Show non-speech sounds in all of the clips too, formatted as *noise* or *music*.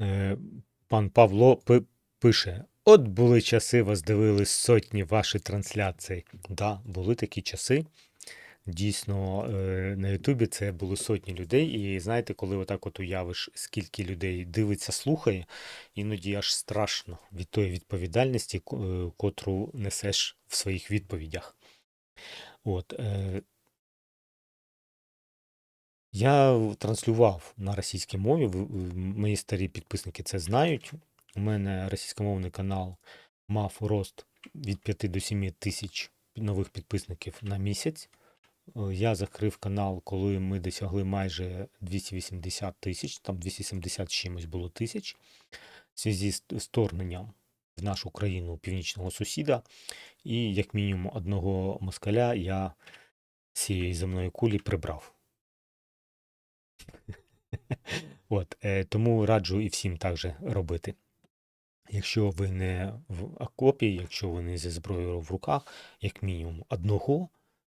Е, Пан Павло пи- пише: От були часи, вас дивились сотні ваші трансляції. Да, були такі часи. Дійсно, е, на Ютубі це були сотні людей. І знаєте, коли отак от уявиш, скільки людей дивиться, слухає, іноді аж страшно від тої відповідальності, е, котру несеш в своїх відповідях. От, я транслював на російській мові. Мої старі підписники це знають. У мене російськомовний канал мав рост від 5 до 7 тисяч нових підписників на місяць. Е, Я закрив канал, коли ми досягли майже 280 тисяч, там 270 чимось було тисяч, в зв'язку з вторгненням в нашу країну північного сусіда. І як мінімум одного москаля я з цієї земної кулі прибрав. *laughs* От, е, тому раджу і всім так же робити. Якщо ви не в окопі, якщо ви не зі зброєю в руках, як мінімум одного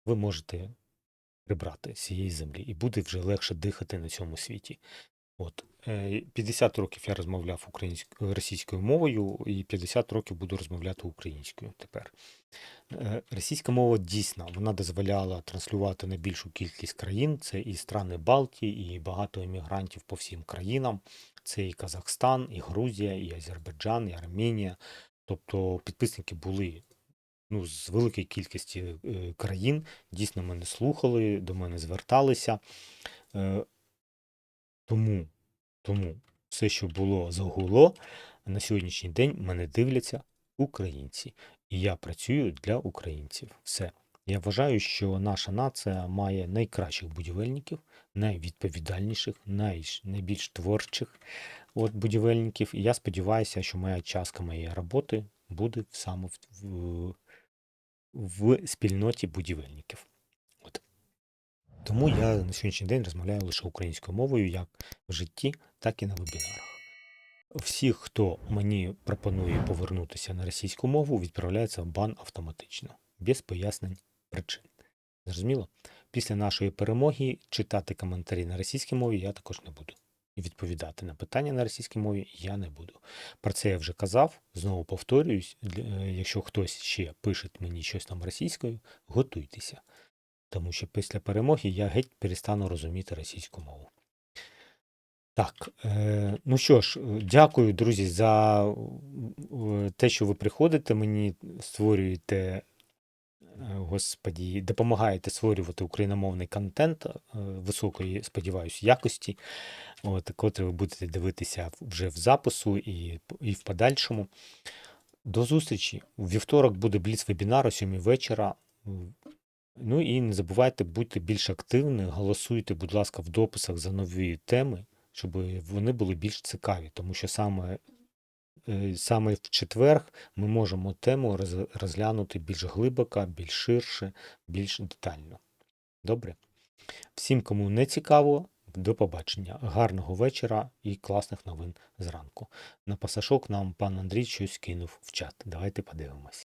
ви можете прибрати з цієї землі, і буде вже легше дихати на цьому світі. От е, 50 років я розмовляв українською російською мовою, і 50 років буду розмовляти українською тепер. Е, Російська мова дійсно вона дозволяла транслювати на більшу кількість країн. Це і страни Балтії, і багато емігрантів по всім країнам. Це і Казахстан, і Грузія, і Азербайджан, і Арменія. Тобто підписники були ну, з великої кількості е, країн. Дійсно, мене слухали, до мене зверталися. Е, тому, тому все, що було загуло, на сьогоднішній день мене дивляться українці. І я працюю для українців. Все. Я вважаю, що наша нація має найкращих будівельників, найвідповідальніших, най, найбільш творчих от, будівельників. І я сподіваюся, що моя частка моєї роботи буде саме в, в, в спільноті будівельників. От. Тому я на сьогоднішній день розмовляю лише українською мовою, як в житті, так і на вебінарах. Всіх, хто мені пропонує повернутися на російську мову, відправляється в бан автоматично, без пояснень причин. Зрозуміло? Після нашої перемоги читати коментарі на російській мові я також не буду. І відповідати на питання на російській мові я не буду. Про це я вже казав, знову повторююсь, е, якщо хтось ще пише мені щось там російською, готуйтеся. Тому що після перемоги я геть перестану розуміти російську мову. Так, е, ну що ж, е, дякую, друзі, за е, те, що ви приходите, мені створюєте, господі, допомагаєте створювати україномовний контент високої, сподіваюся, якості, от, котрий ви будете дивитися вже в запису і, і в подальшому. До зустрічі. У вівторок буде бліц-вебінар о 7 вечора. Ну і не забувайте бути більш активні, голосуйте, будь ласка, в дописах за нові теми, щоб вони були більш цікаві, тому що саме, е, саме в четвер ми можемо тему розглянути більш глибоко, більш ширше, більш детально. Добре? Всім, кому не цікаво, до побачення. Гарного вечора і класних новин зранку. На пасашок нам пан Андрій щось кинув в чат. Давайте подивимось.